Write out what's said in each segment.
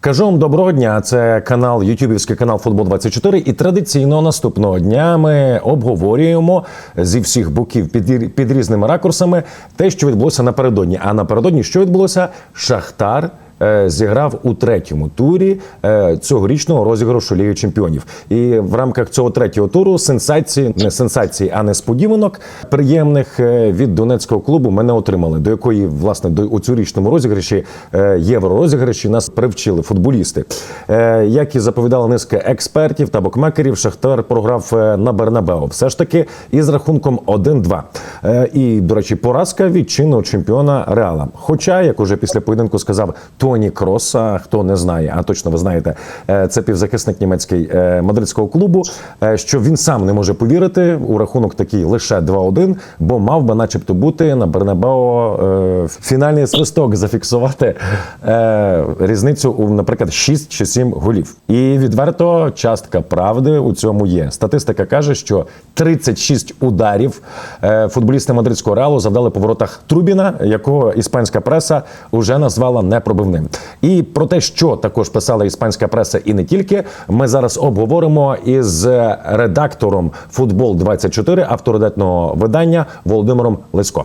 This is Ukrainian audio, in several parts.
Кажу вам доброго дня. Це канал Ютубівський канал Футбол 24 І традиційно наступного дня ми обговорюємо зі всіх боків під, під різними ракурсами те, що відбулося напередодні. А напередодні що відбулося? Шахтар. Е, Зіграв у третьому турі е, цьогорічного розіграшу Ліги Чемпіонів, і в рамках цього третього туру сенсації, не сенсації, а несподіванок приємних е, від донецького клубу ми не отримали. До якої власне до у цьогорічному розіграші євророзіграші нас привчили футболісти. Як і заповідала низка експертів та букмекерів, Шахтар програв на Бернабео. Все ж таки із рахунком 1-2. Е, І, до речі, поразка від чинного чемпіона Реала. Хоча, як уже після поєдинку сказав Тоні Кросса, хто не знає, а точно ви знаєте, е, це півзахисник німецький е, мадридського клубу, е, що він сам не може повірити у рахунок такий лише 2-1, бо мав би, начебто, бути на Бернабео е, фінальний свисток зафіксувати різницю у, наприклад, 6 чи 7 голів. І відверто частка правди у цьому є. Статистика каже, що 36 ударів футболісти мадридського реалу завдали по воротах Трубіна, якого іспанська преса вже назвала непробивним. І про те, що також писала іспанська преса, і не тільки, ми зараз обговоримо із редактором Футбол 24 авторитетного видання Володимиром Лесько.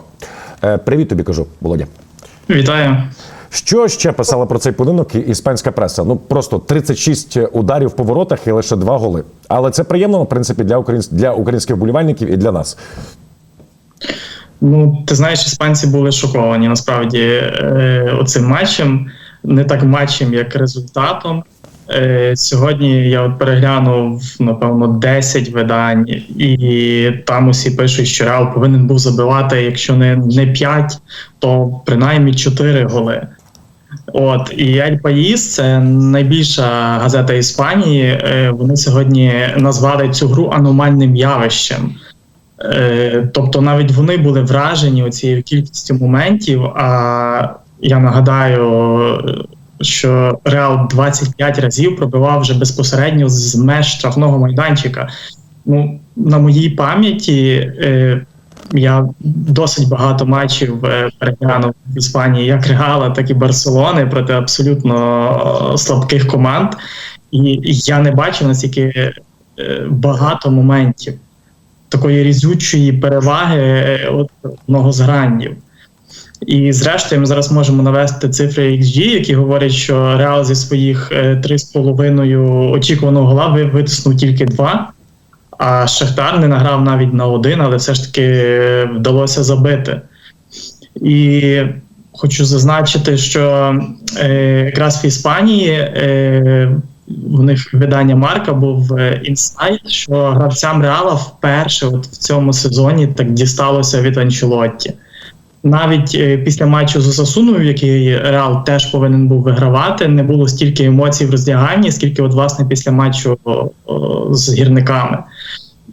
Е, Привіт тобі кажу, Володя. Вітаю. Що ще писала про цей поєдинок іспанська преса? Ну просто 36 ударів по воротах і лише два голи. Але це приємно, в принципі, для українсь... для українських вболівальників і для нас. Ну, ти знаєш, іспанці були шоковані насправді е, оцим матчем, не так матчем, як результатом. Е, сьогодні я от переглянув напевно 10 видань, і там усі пишуть, що Реал повинен був забивати, якщо не, не 5, то принаймні 4 голи. От і Ель Паїс, це найбільша газета Іспанії. е, Вони сьогодні назвали цю гру аномальним явищем. Е, Тобто навіть вони були вражені цією кількістю моментів. А я нагадаю, що Реал 25 разів пробивав вже безпосередньо з меж штрафного майданчика. Ну, на моїй пам'яті е, я досить багато матчів е, переглянув в Іспанії, як Реала, так і Барселони проти абсолютно е, слабких команд. І я не бачив настільки е, багато моментів такої різючої переваги е, одного з грандів. І зрештою, ми зараз можемо навести цифри XG, які говорять, що Реал зі своїх е, 3,5 очікуваного гола витиснув тільки два. А Шахтар не награв навіть на один, але все ж таки е, вдалося забити. І хочу зазначити, що е, якраз в Іспанії е, в них видання Марка був е, інсайт, що гравцям Реала вперше от в цьому сезоні так дісталося від Анчелотті. Навіть е, після матчу з Осасуною, який Реал теж повинен був вигравати, не було стільки емоцій в роздяганні, скільки от власне після матчу з гірниками.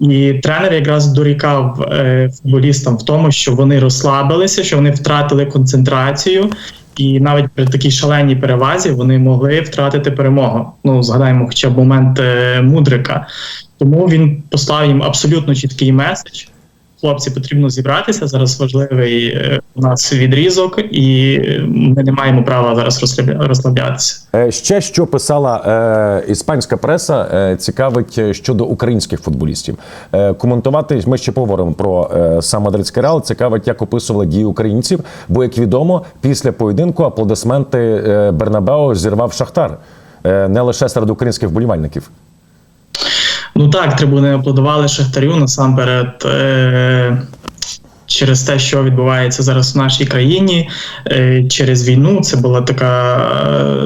І тренер якраз дорікав е, футболістам в тому, що вони розслабилися, що вони втратили концентрацію, і навіть при такій шаленій перевазі вони могли втратити перемогу. Ну згадаємо, хоча б момент е, мудрика. Тому він послав їм абсолютно чіткий меседж. Хлопці, потрібно зібратися. Зараз важливий е, у нас відрізок, і ми не маємо права зараз розслабля- розслаблятися. Е, Ще що писала е, іспанська преса, е, цікавить е, щодо українських футболістів. Е, коментувати ми ще поговоримо про е, сам мадридський реал. Цікавить, як описували дії українців. Бо, як відомо, після поєдинку аплодисменти е, Бернабео зірвав Шахтар е, не лише серед українських вболівальників. Ну так, трибуни аплодували Шахтарю насамперед. Е- Через те, що відбувається зараз в нашій країні, е, через війну, це була така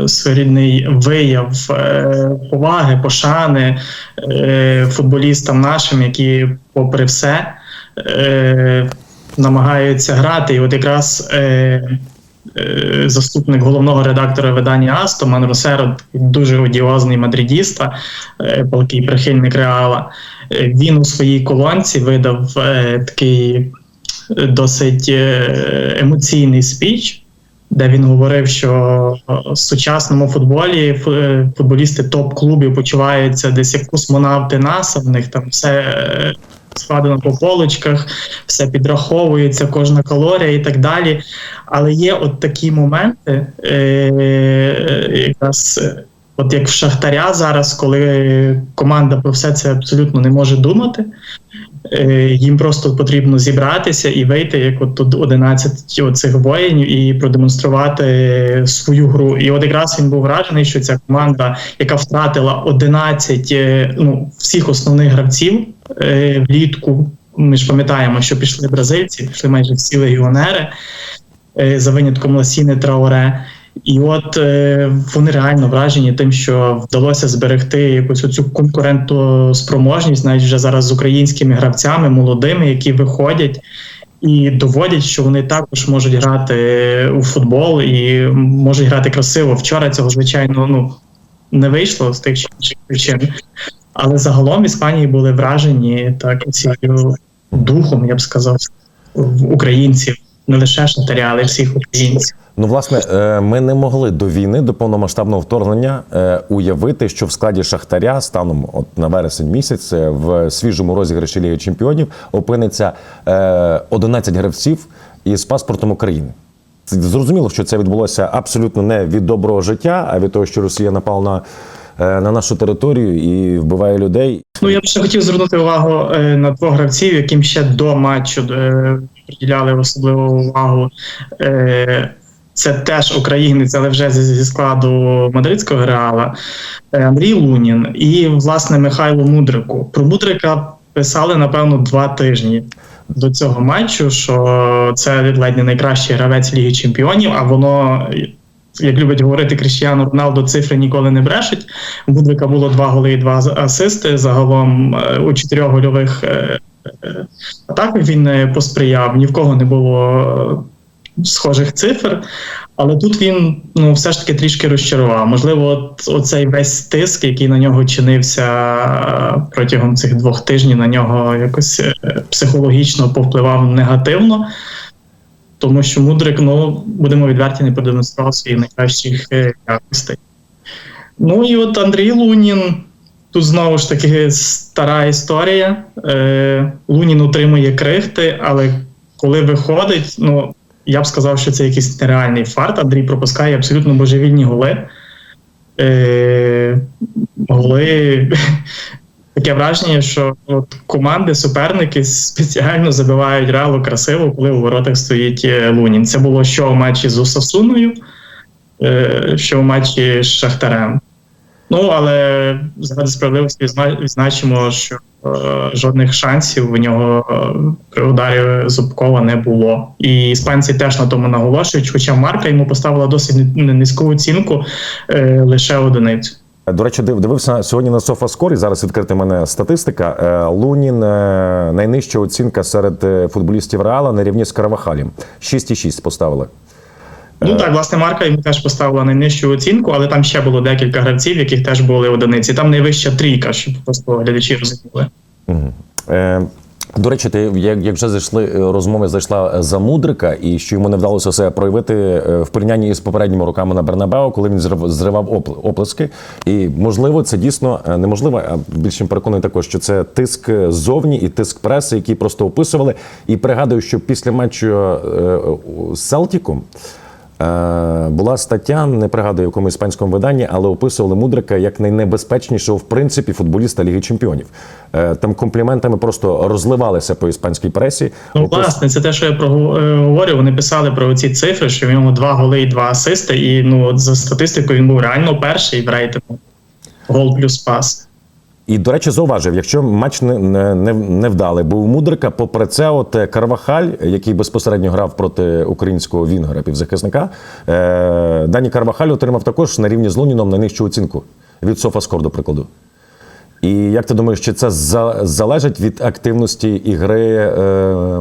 е, своєрідний вияв е, поваги, пошани футболістам нашим, які, попри все, намагаються грати. І от якраз заступник головного редактора видання Асто Ман Росеро, дуже одіозний мадридіста, е, палкий прихильник Реала. е, Він у своїй колонці видав е, такий е, досить е, емоційний спіч. Де він говорив, що в сучасному футболі е, футболісти топ-клубів почуваються десь як космонавти НАСА, в них там все е, складено по полочках, все підраховується, кожна калорія і так далі. Але є от такі моменти, е, якраз. е, От як в Шахтаря зараз, коли команда про все це абсолютно не може думати, е, їм просто потрібно зібратися і вийти, як от тут 11 оцих воїнів, і продемонструвати свою гру. І от якраз він був вражений, що ця команда, яка втратила 11 е, ну, всіх основних гравців влітку. Ми ж пам'ятаємо, що пішли бразильці, пішли майже всі легіонери е, за винятком Ласіни Траоре. І от е, вони реально вражені тим, що вдалося зберегти якусь оцю конкурентоспроможність, навіть вже зараз з українськими гравцями, молодими, які виходять і доводять, що вони також можуть грати у футбол і можуть грати красиво. Вчора цього звичайно ну не вийшло з тих чи інших причин. Але загалом в Іспанії були вражені так цією духом, я б сказав, українців, не лише шатаря, але всіх українців. Ну, власне, е, ми не могли до війни, до повномасштабного вторгнення е, уявити, що в складі Шахтаря станом от на вересень місяць е, в свіжому розіграші Ліги Чемпіонів опиниться е, 11 гравців із паспортом України. Зрозуміло, що це відбулося абсолютно не від доброго життя, а від того, що Росія напала на, на нашу територію і вбиває людей. Ну я б ще хотів звернути увагу е, на двох гравців, яким ще до матчу е, приділяли особливу увагу. Е, це теж українець, але вже зі, складу мадридського реала е, Андрій Лунін і власне Михайло Мудрику. Про Мудрика писали напевно два тижні до цього матчу, що це ледь не найкращий гравець Ліги Чемпіонів, а воно. Як любить говорити Кріштіану Роналдо, цифри ніколи не брешуть. У Мудрика було два голи і два асисти. Загалом е, у чотирьох гольових е, е, атаках він е, посприяв. Ні в кого не було схожих цифр. Але тут він ну все ж таки трішки розчарував. Можливо, от оцей весь тиск, який на нього чинився протягом цих двох тижнів, на нього якось психологічно повпливав негативно. Тому що Мудрик, ну будемо відверті, не продемонстрував своїх найкращих якостей. Ну і от Андрій Лунін. Тут знову ж таки стара історія. Е, Лунін утримує крихти, але коли виходить, ну я б сказав, що це якийсь нереальний фарт. Андрій пропускає абсолютно божевільні голи. Е, голи. Таке враження, що от команди, суперники спеціально забивають реалу красиво, коли у воротах стоїть е, Лунін. Це було що в матчі з Усасуною, е, що в матчі з Шахтарем. Ну, але заради справедливості відзна- відзначимо, що е, жодних шансів у нього при ударі Зубкова не було. І іспанці теж на тому наголошують, хоча Марка йому поставила досить ни- ни- низьку оцінку лише одиницю. До речі, дивився сьогодні на SofaScore, і зараз відкрита мене статистика. Е, Лунін е, найнижча оцінка серед е, футболістів Реала на рівні з Каравахалем. 6,6 поставили. Ну так, власне, Марка йому теж поставила найнижчу оцінку, але там ще було декілька гравців, яких теж були одиниці. Там найвища трійка, щоб просто глядачі розуміли. Е, До речі, ти як, вже зайшли е, розмови, зайшла за Мудрика, і що йому не вдалося себе проявити е, в порівнянні із попередніми роками на Бернабео, коли він зрив- зривав опл- оплески. І можливо, це дійсно е, неможливо. А більше переконаний також, що це тиск ззовні і тиск преси, який просто описували. І пригадую, що після матчу е, з Селтіком. Е, Була стаття, не пригадую в якому іспанському виданні, але описували Мудрика як найнебезпечнішого в принципі футболіста Ліги Чемпіонів. Е, Там компліментами просто розливалися по іспанській пресі. Ну, Опис- власне, це те, що я про е. Вони писали про ці цифри, що в нього два голи і два асисти. І ну от за статистикою він був реально перший в рейтингу. Гол плюс пас. І, до речі, зауважив, якщо матч не, не, не, вдалий, був Мудрика, попри це, от е, Карвахаль, який безпосередньо грав проти українського вінгера півзахисника, е, Дані Карвахаль отримав також на рівні з Луніном найнижчу оцінку від Софаскор, до прикладу. І як ти думаєш, чи це за, залежить від активності ігри е,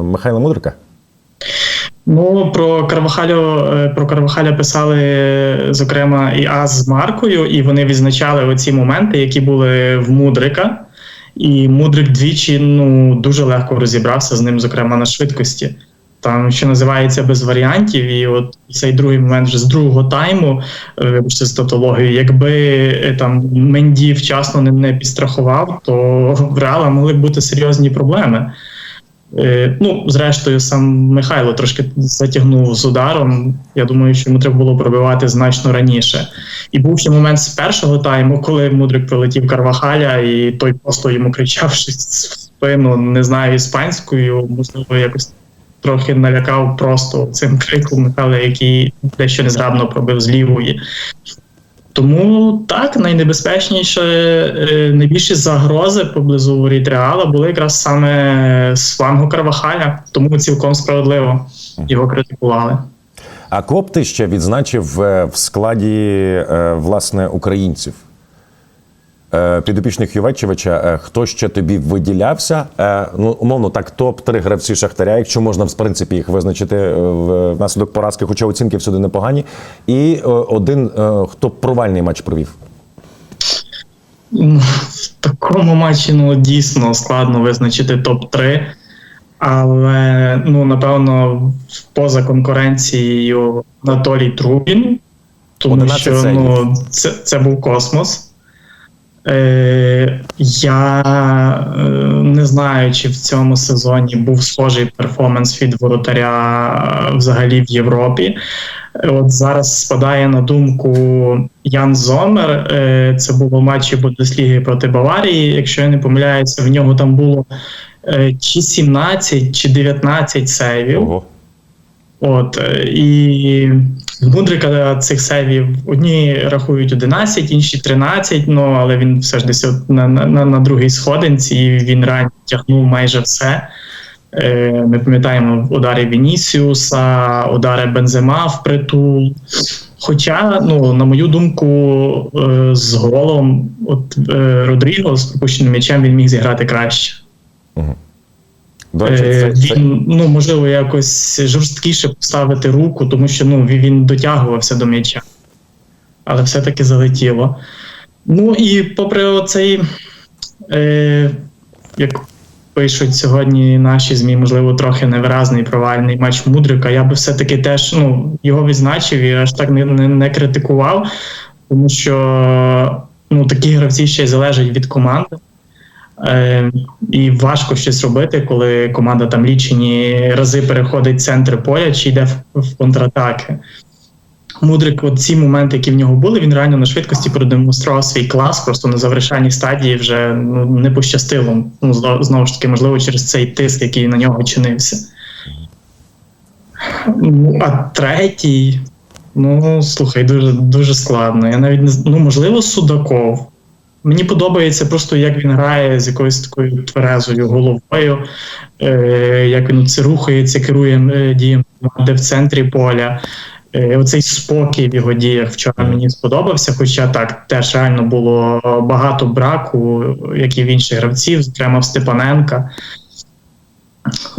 Михайла Мудрика? Ну про Карвахалю е, про Карвахаля писали зокрема і Аз з Маркою, і вони відзначали оці моменти, які були в Мудрика. І Мудрик двічі ну дуже легко розібрався з ним, зокрема на швидкості. Там що називається без варіантів, і от цей другий момент вже з другого тайму, е, вибачте з тавтологією, якби е, там Менді вчасно не підстрахував, то в Реала могли б бути серйозні проблеми. Е, ну, зрештою, сам Михайло трошки затягнув з ударом. Я думаю, що йому треба було пробивати значно раніше. І був ще момент з першого тайму, коли Мудрик прилетів Карвахаля, і той просто йому кричав щось в спину, не знаю, іспанською, можливо, якось трохи налякав просто цим криком Михайла, який дещо незграбно пробив з лівої. Тому так, найнебезпечніше, е, найбільші загрози поблизу воріт Реала були якраз саме з флангу Карвахаля, тому цілком справедливо його критикували. А копти ти ще відзначив е, в складі е, власне українців? Е, Підопічних Ювечевича, е, хто ще тобі виділявся? Е, Ну, умовно, так, топ-3 гравці Шахтаря, якщо можна в принципі їх визначити внаслідок поразки, хоча оцінки всюди непогані. І один, хто провальний матч провів. Ну, В такому матчі ну, дійсно складно визначити топ-3. Але, ну, напевно, поза конкуренцією Анатолій Трубін, тому 11 що ну, це, це був космос. Е, я е, не знаю, чи в цьому сезоні був схожий перформанс від воротаря е, взагалі в Європі. От зараз спадає на думку Ян Зомер. Е, Це було в матчі Бундесліги проти Баварії. Якщо я не помиляюся, в нього там було е, чи 17, чи 19 сейвів. Ого. От е, і в Мудрика цих сейвів одні рахують 11, інші 13, ну але він все ж десь на, на, на другій сходинці, і він реально тягнув майже все. Е, Ми пам'ятаємо удари Вінісіуса, удари Бензема в притул. Хоча, ну, на мою думку, е, з голом от, е, Родріго з пропущеним м'ячем він міг зіграти краще. До речі, Е, це, це, Він ну можливо якось жорсткіше поставити руку, тому що ну він дотягувався до м'яча, але все-таки залетіло. Ну і попри оцей, е, як пишуть сьогодні наші ЗМІ, можливо, трохи невиразний провальний матч Мудрика, я би все-таки теж ну, його відзначив і аж так не, не, не критикував, тому що ну, такі гравці ще й залежать від команди. Е, і важко щось робити, коли команда там лічені рази переходить центр поля чи йде в, контратаки. Мудрик, от ці моменти, які в нього були, він реально на швидкості продемонстрував свій клас, просто на завершальній стадії вже ну, не пощастило. Ну, зно- знову ж таки, можливо, через цей тиск, який на нього чинився. Ну, а третій, ну слухай, дуже, дуже складно. Я навіть не ну, можливо, Судаков. Мені подобається просто, як він грає з якоюсь такою тверезою головою, е, як він це рухається, керує е, діями команди в центрі поля. Е, оцей спокій в його діях вчора мені сподобався, хоча так теж реально було багато браку, як і в інших гравців, зокрема в Степаненка.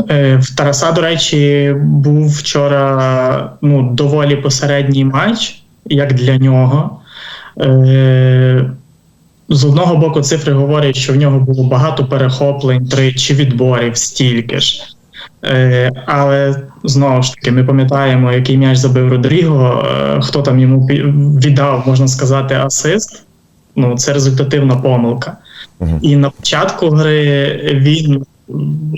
Е, В Тараса, до речі, був вчора ну, доволі посередній матч, як для нього. Е, з одного боку, цифри говорять, що в нього було багато перехоплень, тричі відборів, стільки ж. Е, але знову ж таки, ми пам'ятаємо, який м'яч забив Родріго, е, хто там йому віддав, можна сказати, асист. Ну, це результативна помилка. Угу. І на початку гри він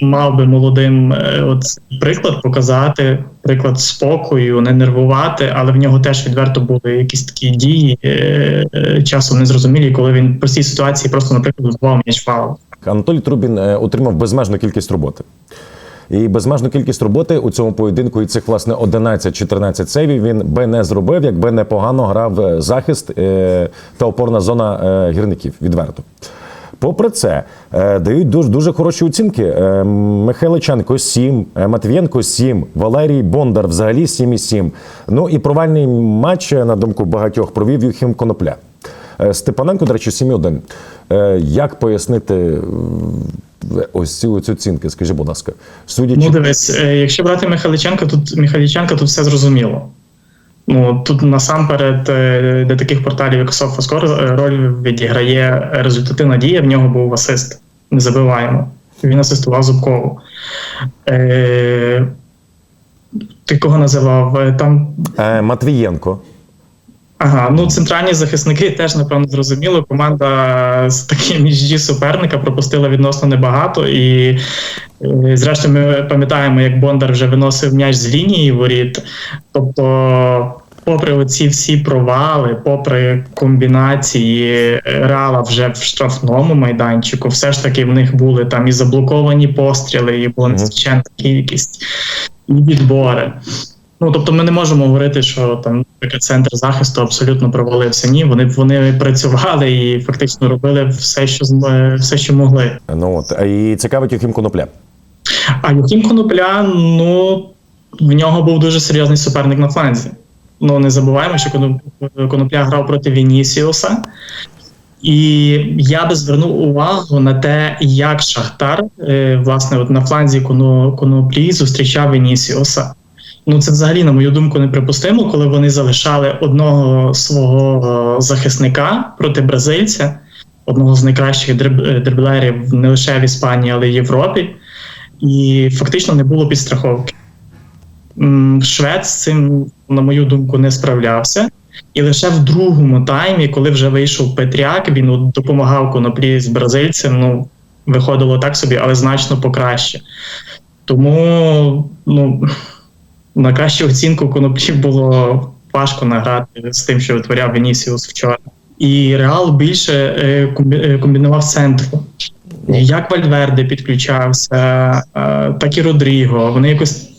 мав би молодим е, от приклад показати, приклад спокою, не нервувати, але в нього теж відверто були якісь такі дії е, е, часом незрозумілі, коли він в простій ситуації просто, наприклад, збивав м'яч фаул. Анатолій Трубін отримав безмежну кількість роботи. І безмежну кількість роботи у цьому поєдинку і цих власне 11-14 сейвів він би не зробив, якби непогано грав захист та опорна зона гірників відверто. Попри це, е, дають дуже, дуже хороші оцінки. Е, Михайличенко 7, е, Матвієнко 7, Валерій Бондар взагалі 7,7. Ну і провальний матч, на думку багатьох, провів Юхім Конопля. Степаненко, до речі, 7,1. Е, Як пояснити ось цю, цю оцінки? Скажи, будь ласка, судячи Ну, дивись, якщо брати Михайличенка, тут Михайличенка, тут все зрозуміло. Ну тут насамперед е, для таких порталів, як SofaScore, е, роль відіграє результативна дія. В нього був асист. Не забиваємо. Він асистував Зубкову. Е, ти кого називав? Е, Там Матвієнко. Ага, ну центральні захисники теж напевно зрозуміло. Команда з таким міжді суперника пропустила відносно небагато. І е, зрештою, ми пам'ятаємо, як Бондар вже виносив м'яч з лінії воріт. Тобто, попри оці всі провали, попри комбінації Реала вже в штрафному майданчику, все ж таки в них були там і заблоковані постріли, і була нескінченна кількість, і відбори. Ну тобто, ми не можемо говорити, що там наприклад, центр захисту абсолютно провалився. Ні, вони вони працювали і фактично робили все, що все, що могли. Ну от а і цікавить Юхім Конопля. А Юхім Конопля, ну в нього був дуже серйозний суперник на фланзі. Ну не забуваємо, що Конопля грав проти Вінісіуса. І я би звернув увагу на те, як Шахтар е, власне от на фланзі Коноплі зустрічав Вінісіуса. Ну це взагалі, на мою думку, неприпустимо, коли вони залишали одного свого е, захисника проти бразильця, одного з найкращих е, дриблерів не лише в Іспанії, але й Європі. І фактично не було підстраховки. Швед з цим, на мою думку, не справлявся. І лише в другому таймі, коли вже вийшов Петряк, він допомагав коноплі з бразильцем. Ну, виходило так собі, але значно покраще. Тому ну, на кращу оцінку коноплі було важко награти з тим, що витворяв Венісіус вчора. І Реал більше е, е, комбінував центру. Як Вальверде підключався, е, так і Родріго. Вони якось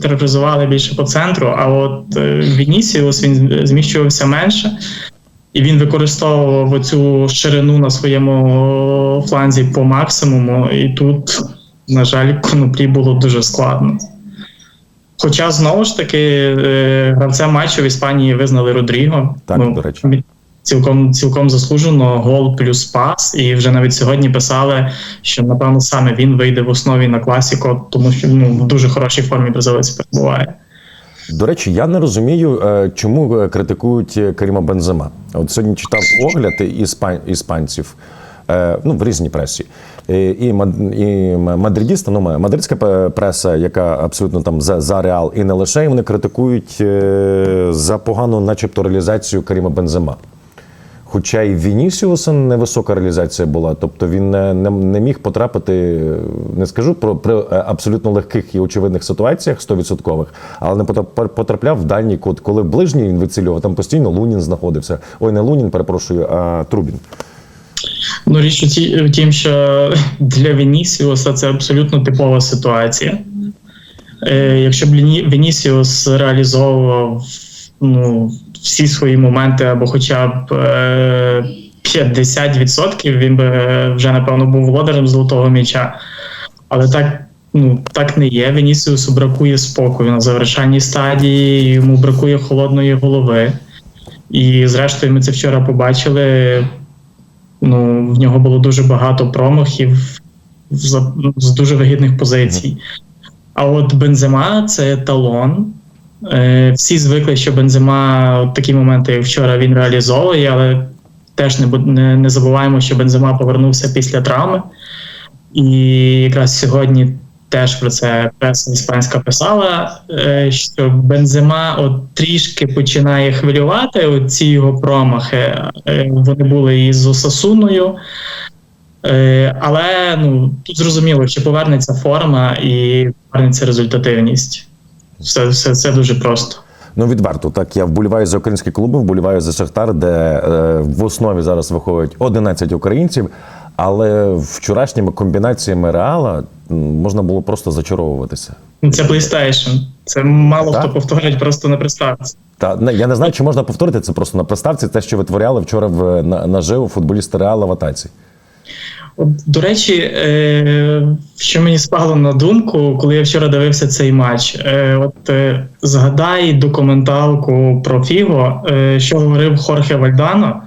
тероризували більше по центру, а от Вінісіус він зміщувався менше, і він використовував оцю ширину на своєму фланзі по максимуму. І тут, на жаль, коноплі було дуже складно. Хоча знову ж таки е, гравцем матчу в Іспанії визнали Родріго. Так, до речі. Цілком цілком заслужено гол плюс пас. І вже навіть сьогодні писали, що напевно саме він вийде в основі на класіко, тому що ну в дуже хорошій формі бразилець перебуває. До речі, я не розумію, е, чому е, критикують Каріма Бензема. От сьогодні читав огляд іспан... іспанців ну, в різній пресі. І, і, мадридіста, ну, мадридська преса, яка абсолютно там за, за Реал, і не лише, і вони критикують е, за погану, начебто, реалізацію Каріма Бензема. Хоча і Вінісіуса невисока реалізація була, тобто він не, не, не міг потрапити, не скажу про при е, абсолютно легких і очевидних ситуаціях 100%, але не потрапляв в дальній кут. Коли ближній він вицілював, там постійно Лунін знаходився. Ой, не Лунін, перепрошую, а Трубін. Ну річ у тім, що для Вінісіуса це абсолютно типова ситуація. Е, якщо б Вінісіус реалізовував ну, всі свої моменти або хоча б е, 50%, він би е, вже напевно був володарем золотого м'яча. Але так, ну, так не є. Вінісіусу бракує спокою на завершальній стадії, йому бракує холодної голови. І зрештою, ми це вчора побачили. Ну, в нього було дуже багато промахів за- з дуже вигідних позицій. А от Бензема це талон. Е, Всі звикли, що Бензема такі моменти, як вчора, він реалізовує, але теж не, не, не забуваємо, що Бензема повернувся після травми. І якраз сьогодні теж про це преса іспанська писала, е, що Бензема от трішки починає хвилювати оці його промахи. Е, Вони були і з Осасуною. Е, Але ну, тут зрозуміло, чи повернеться форма і повернеться результативність. Все, все, все дуже просто. Ну, відверто, так я вболіваю за українські клуби, вболіваю за Шахтар, де е, в основі зараз виходять 11 українців. Але вчорашніми комбінаціями реала можна було просто зачаровуватися. Ну, Це PlayStation. Це мало Так. хто повторить просто на приставці. Та не- я не знаю, чи можна повторити це просто на приставці, те, що витворяли вчора в на, наживо футболісти Реала в атаці. От, до речі, е, що мені спало на думку, коли я вчора дивився цей матч. Е, от е, згадай документалку про Фіго, е, що говорив Хорхе Вальдано.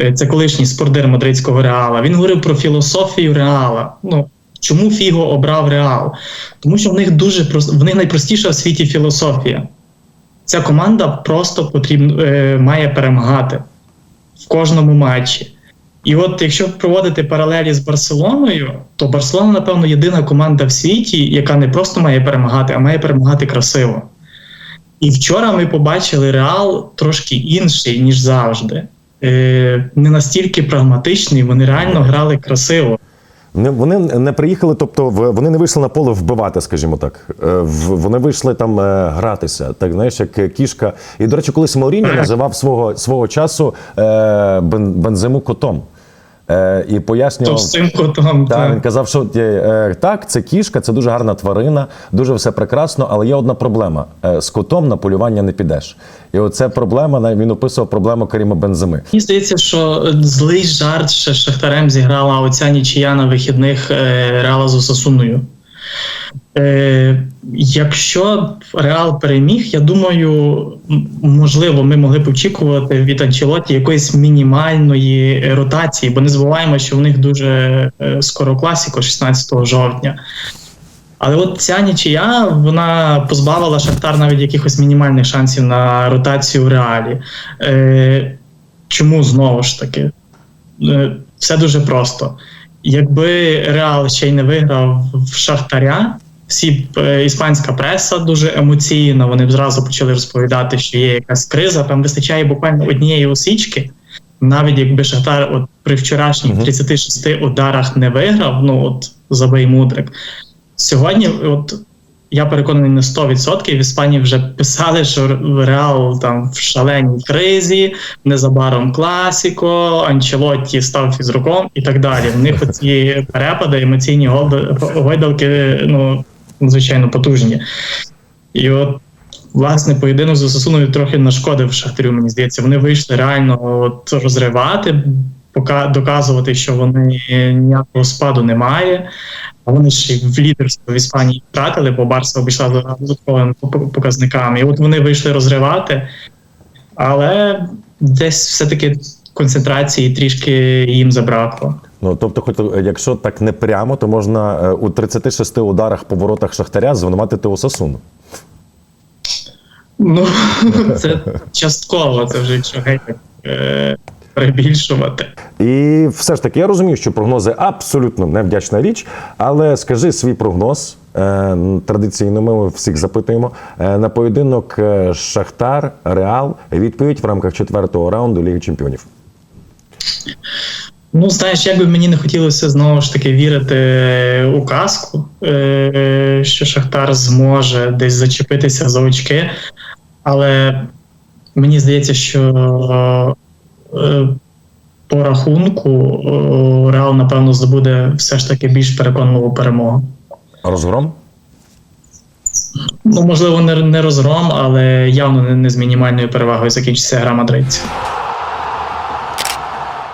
Е, це колишній спордир мадридського реала. Він говорив про філософію реала. Ну чому Фіго обрав реал? Тому що в них дуже в них найпростіша в світі філософія. Ця команда просто потрібно е, має перемагати в кожному матчі. І от якщо проводити паралелі з Барселоною, то Барселона, напевно, єдина команда в світі, яка не просто має перемагати, а має перемагати красиво. І вчора ми побачили Реал трошки інший, ніж завжди. Е, не настільки прагматичні, вони реально грали красиво. Не, вони не приїхали, тобто вони не вийшли на поле вбивати, скажімо так. Е, Вони вийшли там е, гратися, так знаєш, як кішка. І, до речі, колись Мауріньо називав свого, свого часу е, Бен- Бензему котом. Е, і пояснював. Котом. Так, так. він казав, що е, е, так, це кішка, це дуже гарна тварина, дуже все прекрасно, але є одна проблема: Е, з котом на полювання не підеш. І оце проблема. навіть Він описував проблему Каріма Бенземи. Мені здається, що е, злий жарт ще з Шахтарем зіграла оця нічия на вихідних е, Реала з Осасуною. Е, якщо Реал переміг, я думаю, можливо, ми могли б очікувати від Анчелоті якоїсь мінімальної е, ротації, бо не забуваємо, що в них дуже е, скоро класіко, 16 жовтня. Але от ця нічия вона позбавила Шахтар навіть якихось мінімальних шансів на ротацію в реалі. Е, чому знову ж таки? Е, все дуже просто. Якби Реал ще й не виграв в Шахтаря, всі е, іспанська преса дуже емоційна, вони зразу почали розповідати, що є якась криза, там вистачає буквально однієї осічки. Навіть якби Шахтар от при вчорашніх 36 ударах не виграв, ну от забий мудрик. Сьогодні, от я переконаний на 100%, в Іспанії вже писали, що Реал там в шаленій кризі, незабаром класіко, Анчелотті став фізруком і так далі. В них оці перепади, емоційні гойдалки, ну, звичайно, потужні. І от, власне, поєдинок з Осасуною трохи нашкодив Шахтарю, мені здається. Вони вийшли реально от, розривати, доказувати, що вони ніякого спаду немає. А вони ж в лідерство в Іспанії втратили, бо Барса обійшла за додатковими показниками. І от вони вийшли розривати, але десь все-таки концентрації трішки їм забракло. Ну тобто, хоч якщо так не прямо, то можна е, у 36 ударах по воротах Шахтаря звинуватити Осасуну. Ну, це частково, це вже якщо геть е, перебільшувати. І все ж таки, я розумію, що прогнози абсолютно невдячна річ, але скажи свій прогноз. е, Традиційно ми всіх запитуємо е, на поєдинок Шахтар Реал. Відповідь в рамках четвертого раунду Ліги Чемпіонів. Ну, знаєш, як би мені не хотілося знову ж таки вірити у казку, е, що Шахтар зможе десь зачепитися за очки, але мені здається, що е, по рахунку е, Реал, напевно, здобуде все ж таки більш переконливу перемогу. Розгром? Ну, можливо, не, розгром, але явно не, не з мінімальною перевагою закінчиться гра мадридців.